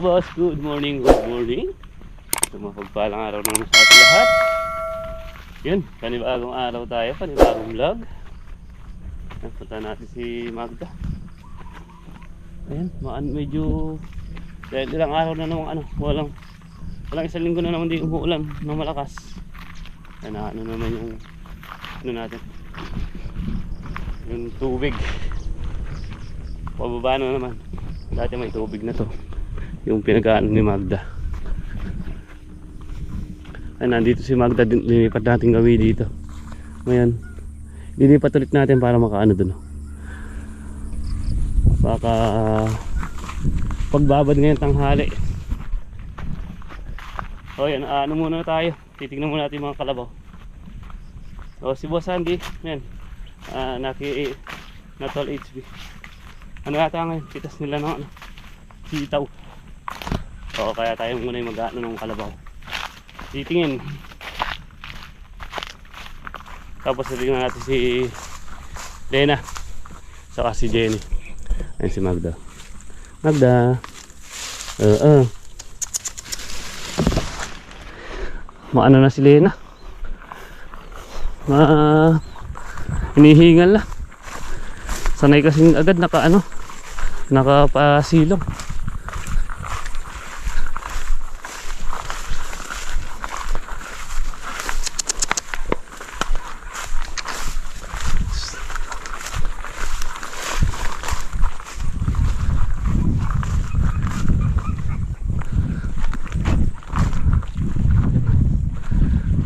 boss, good morning, good morning. Ito mapagpalang araw naman sa ating lahat. Yun, panibagong araw tayo, panibagong vlog. Ayan, Punta natin si Magda. Ayan, maan medyo dahil ilang araw na naman ano, walang walang isang linggo na naman di umuulan ng malakas. Ayan, ano naman yung ano natin. Yung tubig. Pababa na naman. Dati may tubig na to. Yung pinagkaan ni Magda. Ay, nandito si Magda. Linipat natin gawi dito. Ngayon, linipat ulit natin para makaano dun. oh. Baka pagbabad ngayon tanghali. O yan, ano muna tayo. Titignan muna natin mga kalabaw. O si Boss Andy, yan. Ah, naki Natol HB. Ano yata ngayon? Pitas nila ng ano? Sitaw. Oo, kaya tayo muna yung mag-ano ng kalabaw. Titingin. Tapos titingnan natin si Lena. Saka si Jenny. Ayun si Magda. Magda. Oo. Maano na si Lena? Ma... Hinihingal na. Sanay kasi agad naka ano, nakapasilong.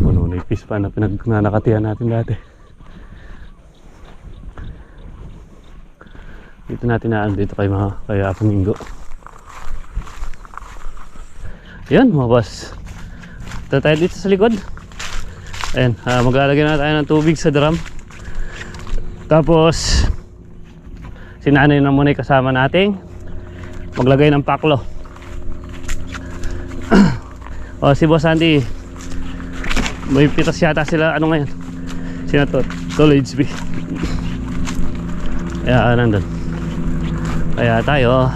Puno na ipis pa na pinagnanakatihan natin dati. Dito natin na dito kay mga kay Apaminggo. Yan mga boss. Ito tayo dito sa likod. Ayan, ah, maglalagay na tayo ng tubig sa drum. Tapos, si nanay na muna yung kasama nating maglagay ng paklo. o si Boss Andy, may pitas yata sila, ano ngayon? Sina to, Tol HB. Kaya nandun. Kaya tayo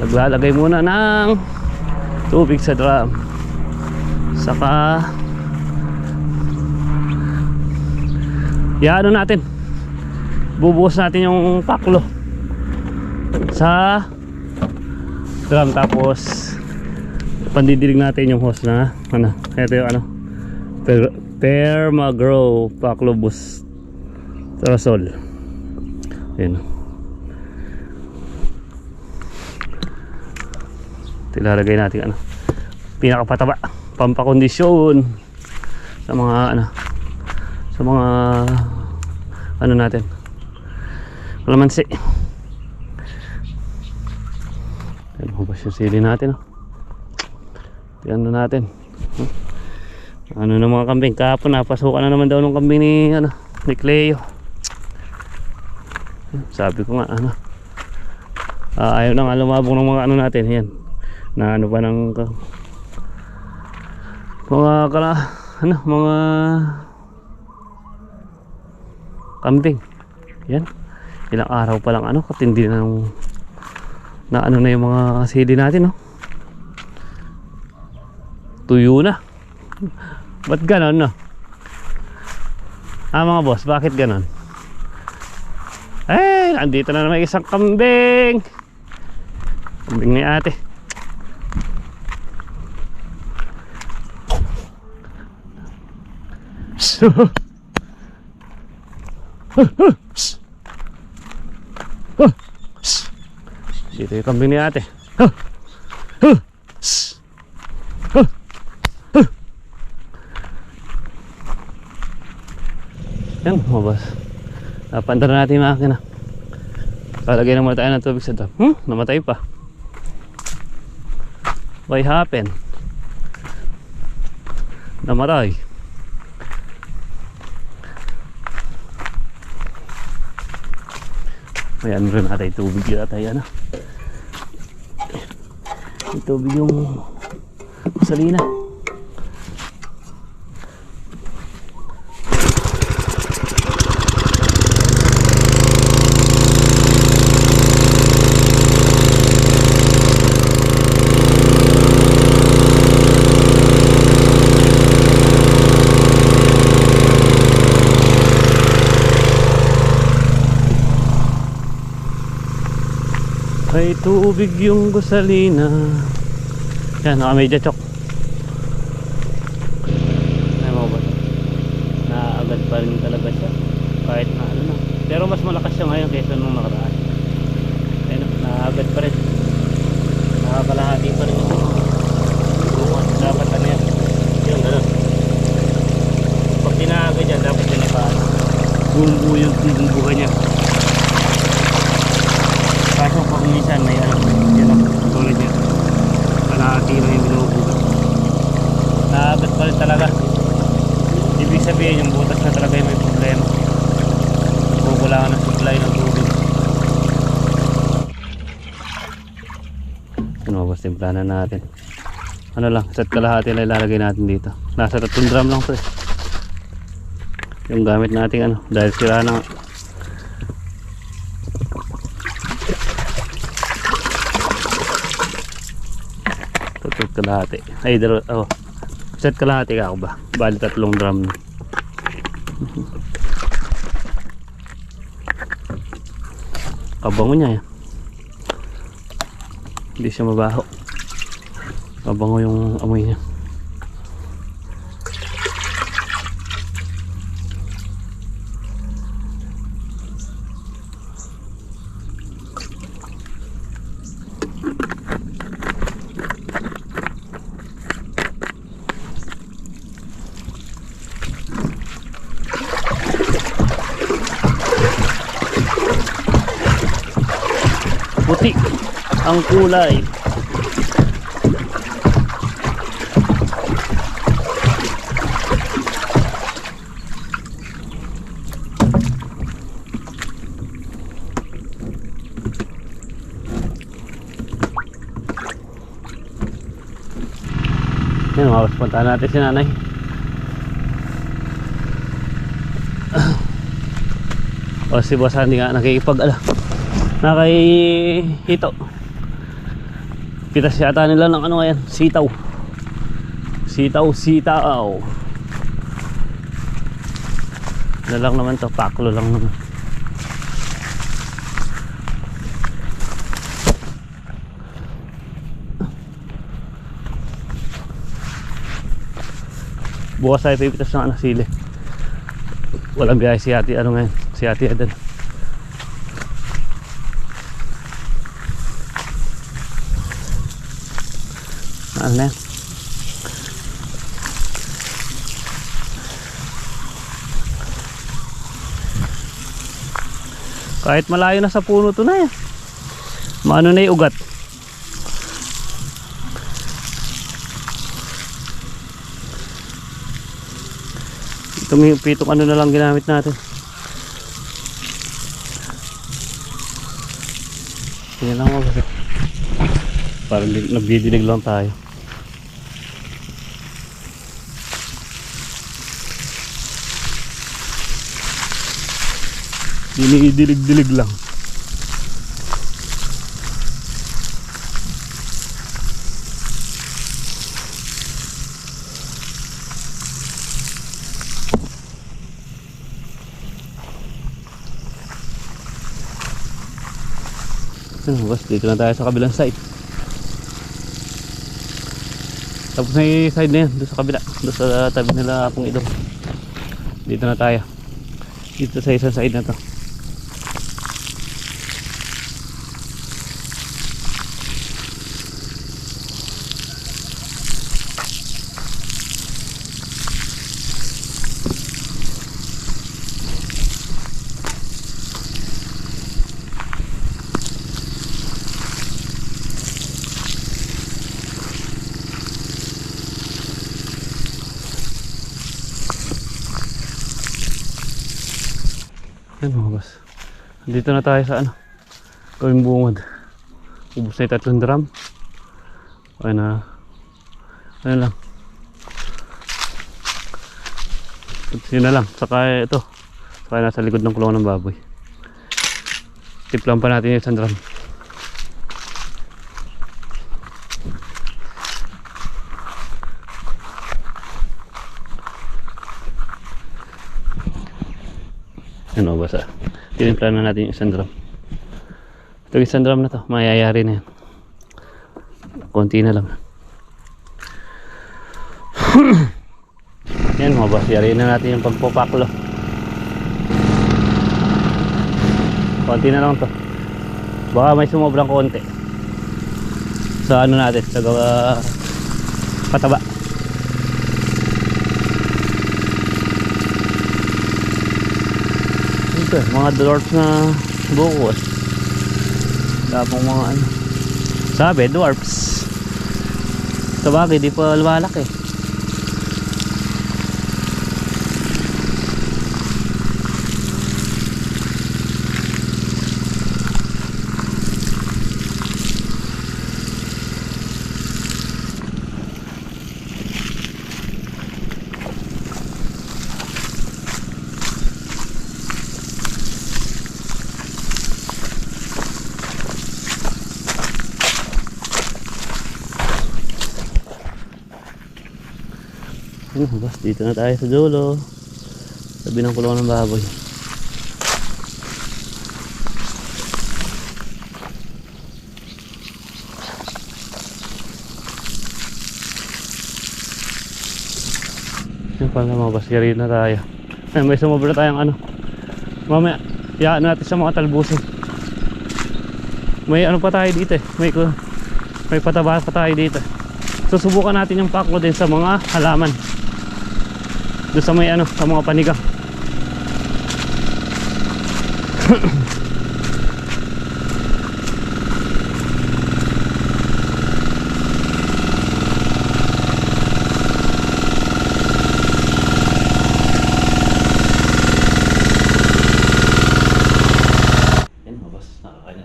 naglalagay muna ng tubig sa drum. Saka Iano natin. Bubuhos natin yung paklo sa drum tapos pandidilig natin yung hose na ano, ito yung ano per, Permagrow Paklo Boost Trasol. Ayan. Tilalagay natin ano pinakapataba pampakondisyon sa mga ano sa mga ano natin kalamansi yan hubas yung sili natin oh. Na natin? Ano na mga kambing? Kahapon napasukan na naman daw ng kambing ni ano ni Cleo. Sabi ko nga ano ah, ayaw na nga lumabong ng mga ano natin yan. Na ano pa ng ka- mga kala ano mga kambing. Yan. Ilang araw pa lang ano katindi na ng na ano na yung mga sili natin no tuyo na. Ba't ganon no? Ah mga boss bakit ganon? Eh andito na naman isang kambing. Kambing ni ate. So, dito yung kambing ni ate. Yan, mga boss. Napandar na natin yung makina. Palagay na muna tayo ng tubig sa dam. Hmm, namatay pa. Why happen? Namatay. May ano rin natin tubig yata yan. May tubig yung salina. May tubig yung gusalina. Yan, nakamedya chok. Ay mo ba? Naaagad pa rin talaga siya. Kahit na ano na. Pero mas malakas siya ngayon kaysa nung nakaraan. Ayun, naaagad pa rin. Nakakalahati pa rin yung buwan. Dapat ano yan. Yung gano'n. Pag dinaagad yan, dapat dinipaan. Bumbu yung bumbuka niya. Kaso pag minsan may ano, yun ang tulad niya. Kalahati lang yung binubuga. Naagat pa rin talaga. Ibig sabihin yung butas na talaga yung may problema. Kukulangan ng supply ng tubig. Ba timplanan natin? Ano lang, set kalahati lang ilalagay natin dito. Nasa 3 drum lang pre. Yung gamit natin ano, dahil sira na nga. Tatlong kalahati. Ay, dalawa, oh. Set kalahati ka ako ba? Bali tatlong drum na. Kabango niya yan. Hindi siya mabaho. Kabango yung amoy niya. Ang kulay. Yan, mga punta natin si nanay. o si boss hindi nga nakikipag ala nakahito pitas yata nila ng ano ngayon? Sitaw. Sitaw sitaw na lang naman to paklo lang naman. Bukas tayo pipitas ng anak sili. Walang biyahe si ate ano ngayon? Si ate Adan yan kahit malayo na sa puno to na yan maano na yung ugat? Itong pitong ano na lang ginamit natin. Tingnan lang kasi parang di- nagdidinig lang tayo dinidilig-dilig lang Ano, boss, dito na tayo sa kabilang side. Tapos na yung side na yan, doon sa kabila. Doon sa tabi nila pong idong. Dito na tayo. Dito sa isang side na to. Mga boss. Dito na tayo sa ano. Gawing bungod. Ubus na yung tatlong drum. Okay na. Ano lang. Yun na lang. Saka ito. Saka nasa likod ng kulungan ng baboy. Tiplan pa natin yung isang drum. Ano ba sa? Tinimpla na natin yung isang drum. Ito isang drum na to, mayayari na yan. Konti na lang. yan mga boss, yari na natin yung pagpapaklo. Konti na lang to. Baka may sumobrang konti. Sa ano natin, sa gawa pataba. Ito, mga dwarfs na bukos. Tapong mga ano. Sabi, dwarfs. Sa bagay, di pa lumalaki. Ba? Dito na tayo sa dulo. Sabi ng kulungan ng baboy. Yung pala mga baskeri na tayo. Ay, may sumobra tayong ano. Mamaya, iyaan natin sa mga talbusin. May ano pa tayo dito eh. May, may pataba pa tayo dito. Susubukan natin yung paklo din sa mga halaman. Doon sa may ano, sa mga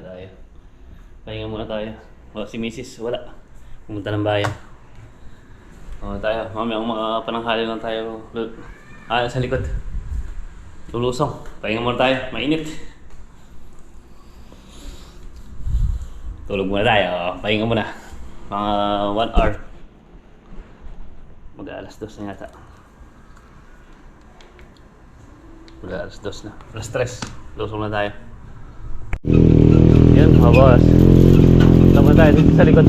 tayo. Pahinga muna tayo. O, si Mrs. wala. Pumunta ng bayan. O, tayo. Mamaya mga pananghali lang tayo. Ah, sa likod. Lulusong. Pahinga muna tayo. Mainit. Tulog muna tayo. Pahinga muna. Mga 1 hour. Mag-aalas dos na yata. Mag-aalas dos na. Alas tres. Lusong na tayo. Yan mga boss. Naman tayo dito sa likod.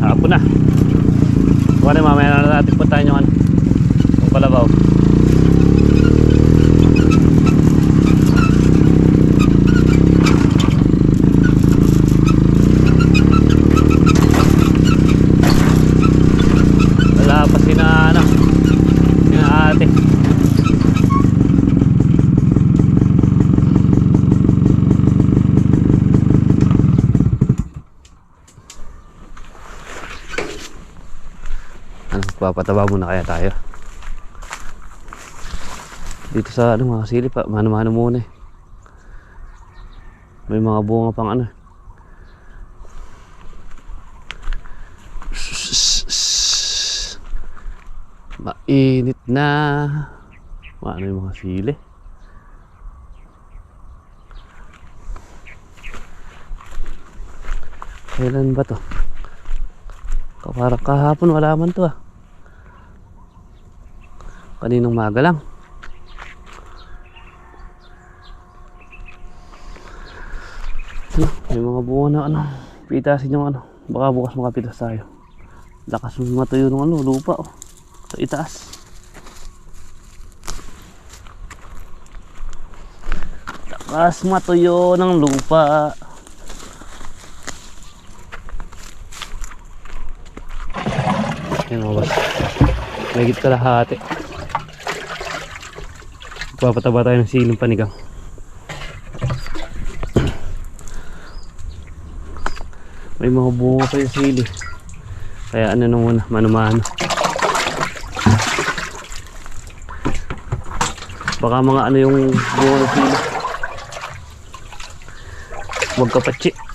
Hapon na. Kung ano, mamaya na natin puntahan yung ano. Yung palabaw. Wala pa sina ano. Sina ate. Papataba muna kaya tayo. Dito sa ano mga silip pa, mano-mano muna eh. May mga bunga pang ano. Mainit na. Ano yung mga sili? Kailan ba to? Parang kahapon wala man to ah. Kaninong maga lang. Ano, may mga bunga na ano. Pitasin yung ano. Baka bukas makapitas tayo. Lakas yung matuyo ng ano, lupa oh. Sa itaas. Lakas matuyo ng lupa. Yan mga boss. Mahigit kalahati. Papataba tayo ng siling panigang. May mga bunga pa yung sili. Kaya ano na muna, mano-mano. Baka mga ano yung bunga ng sili. Huwag kapatsi.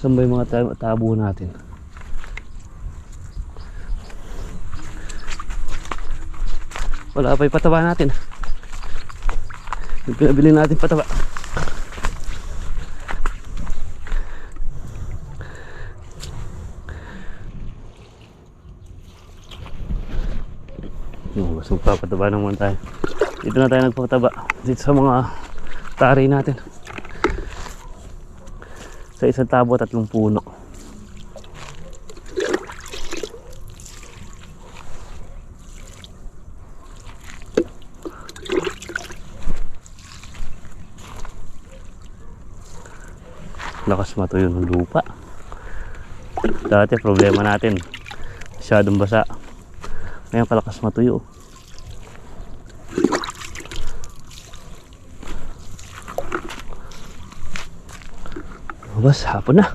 Saan ba yung mga tabo natin? Wala pa yung pataba natin. Yung pinabili natin pataba. Yung mas magpapataba naman tayo. Dito na tayo nagpapataba. Dito sa mga tari natin. Sa isang tabo, tatlong puno. Lakas matuyo ng lupa. Dati problema natin. Masyadong basa. Ngayon palakas matuyo. Bas, hapon na.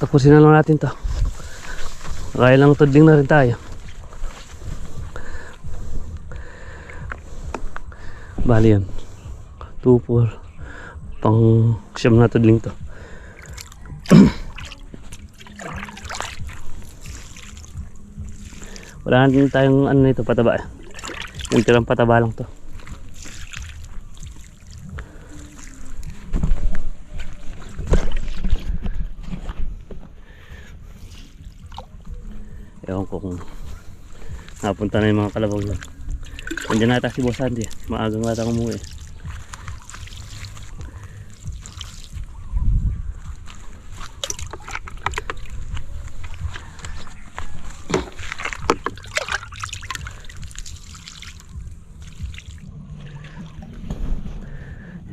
Tapusin na lang natin to. Kaya lang tudling na rin tayo. Bali yan. 2, 4. Pang siyam na tudling to. Wala na din tayong ano nito pataba. Yung tirang pataba lang to. Ewan ko kung napunta na yung mga kalabaw yun. Nandiyan nata si Boss Andy. Maagang nata umuwi.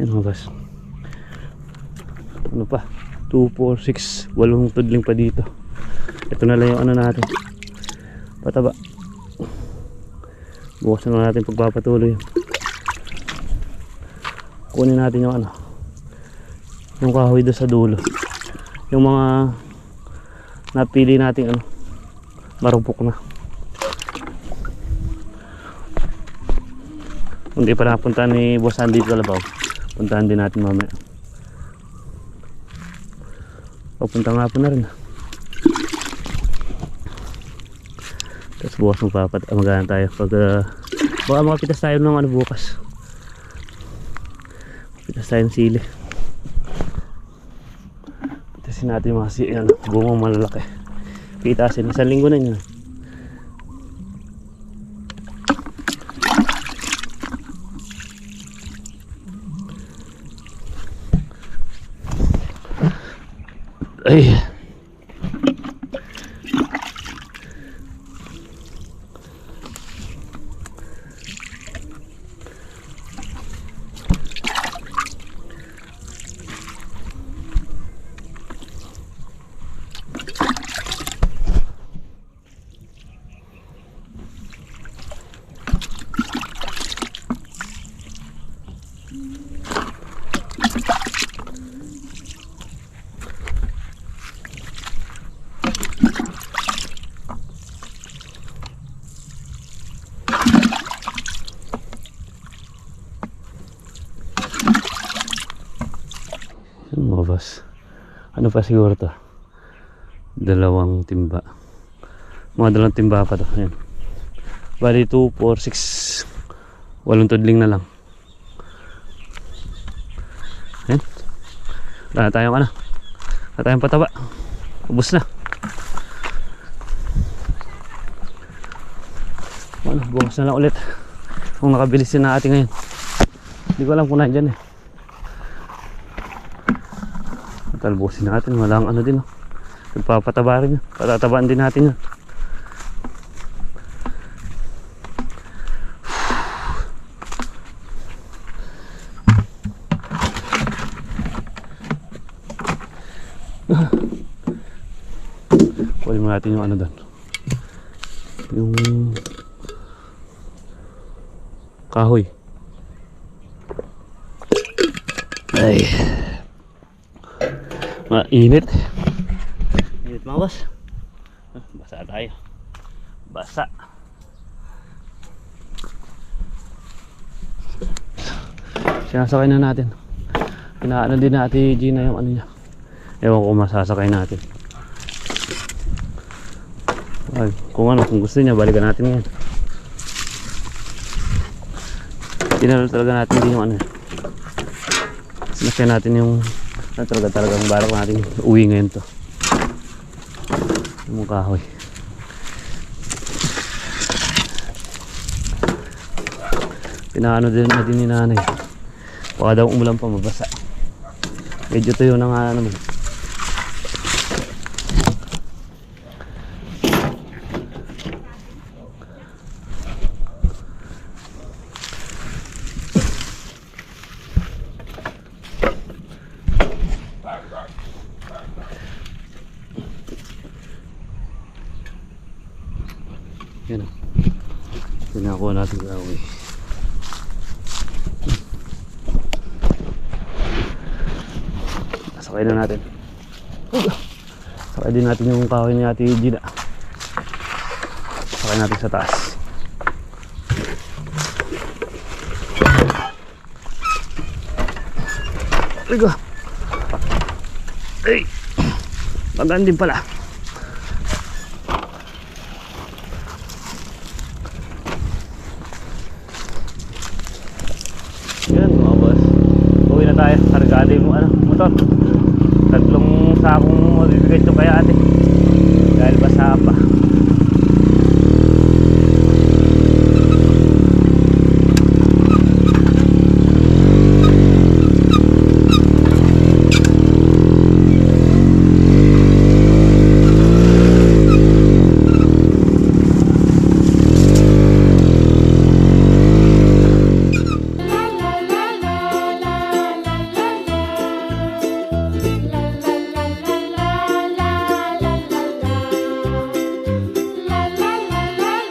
Yan mga boss. Ano pa? 2, 4, 6, 8 tudling pa dito. Ito na lang yung ano natin. Pataba. Bukas na natin pagpapatuloy. Kunin natin yung ano. Yung kahoy doon sa dulo. Yung mga napili natin ano. Marupok na. Hindi pa napunta ni Boss Andy Kalabaw. Puntahan din natin mamaya. Papunta nga po na rin. ah. Bukas magpapat ah, magana tayo pag uh, baka makapitas tayo ng ano bukas. Pitas tayo ng sili. Pitasin natin yung mga si ano, bumang malalaki. Pitasin isang linggo na yun. Ay. Boss. Ano pa siguro to? Dalawang timba. Mga dalawang timba pa to. Ayan. Bali 2, 4, 6. Walong tudling na lang. Ayan. Wala na tayong ano. Wala na tayong pataba. Ubus na. Ano, bukas na lang ulit. Kung nakabilis na ating ngayon. Hindi ko alam kung nandyan eh. Talbusin natin, walang ano din. Oh. Nagpapataba rin. Patatabaan din natin yun. Kunin mo natin yung ano doon. Yung kahoy. Ay. Mainit. Init mga boss. Basa tayo. Basa. Sinasakay na natin. Pinaano din natin Gina yung ano niya. Ewan ko masasakay natin. Ay, kung ano, kung gusto niya, balikan natin yan. Tinalo talaga natin din yung ano. Sinasakay natin yung na talaga talagang barang natin uwi ngayon to. Yung kahoy. Pinaano din natin ni nanay. Baka daw umulan pa mabasa. Medyo tuyo na nga naman. Yan o. Pinakuha natin sa away. Sakay na natin. Sakay din natin yung kahoy ni Ate Gina. Sakay natin sa taas. Ligo. Ay. Magaan din pala. Yan mga boss. Uwi na tayo. Kargado yung ano, motor. Tatlong sakong mabibigay ito kaya ate.